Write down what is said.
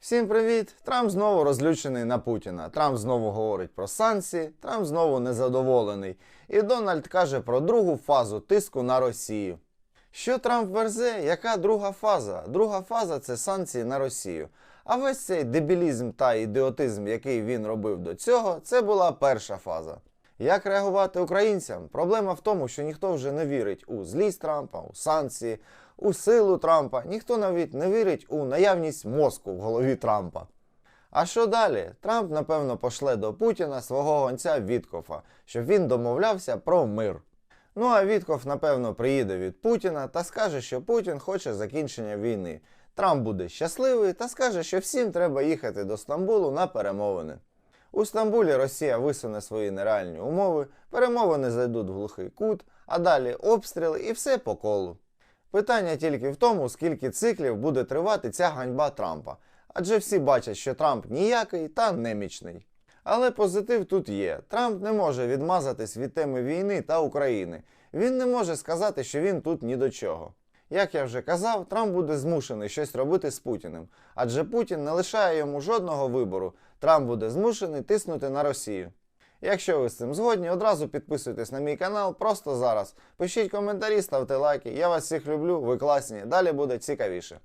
Всім привіт! Трамп знову розлючений на Путіна. Трамп знову говорить про санкції, Трамп знову незадоволений. І Дональд каже про другу фазу тиску на Росію. Що Трамп верзе? Яка друга фаза? Друга фаза це санкції на Росію. А весь цей дебілізм та ідіотизм, який він робив до цього, це була перша фаза. Як реагувати українцям? Проблема в тому, що ніхто вже не вірить у злість Трампа, у санкції, у силу Трампа. Ніхто навіть не вірить у наявність мозку в голові Трампа. А що далі? Трамп, напевно, пошле до Путіна свого гонця Віткофа, щоб він домовлявся про мир. Ну а Вітков, напевно, приїде від Путіна та скаже, що Путін хоче закінчення війни. Трамп буде щасливий та скаже, що всім треба їхати до Стамбулу на перемовини. У Стамбулі Росія висуне свої нереальні умови, перемовини зайдуть в глухий кут, а далі обстріли і все по колу. Питання тільки в тому, скільки циклів буде тривати ця ганьба Трампа. Адже всі бачать, що Трамп ніякий та немічний. Але позитив тут є. Трамп не може відмазатись від теми війни та України. Він не може сказати, що він тут ні до чого. Як я вже казав, Трамп буде змушений щось робити з Путіним, адже Путін не лишає йому жодного вибору. Трамп буде змушений тиснути на Росію. Якщо ви з цим згодні, одразу підписуйтесь на мій канал просто зараз. Пишіть коментарі, ставте лайки. Я вас всіх люблю, ви класні. Далі буде цікавіше.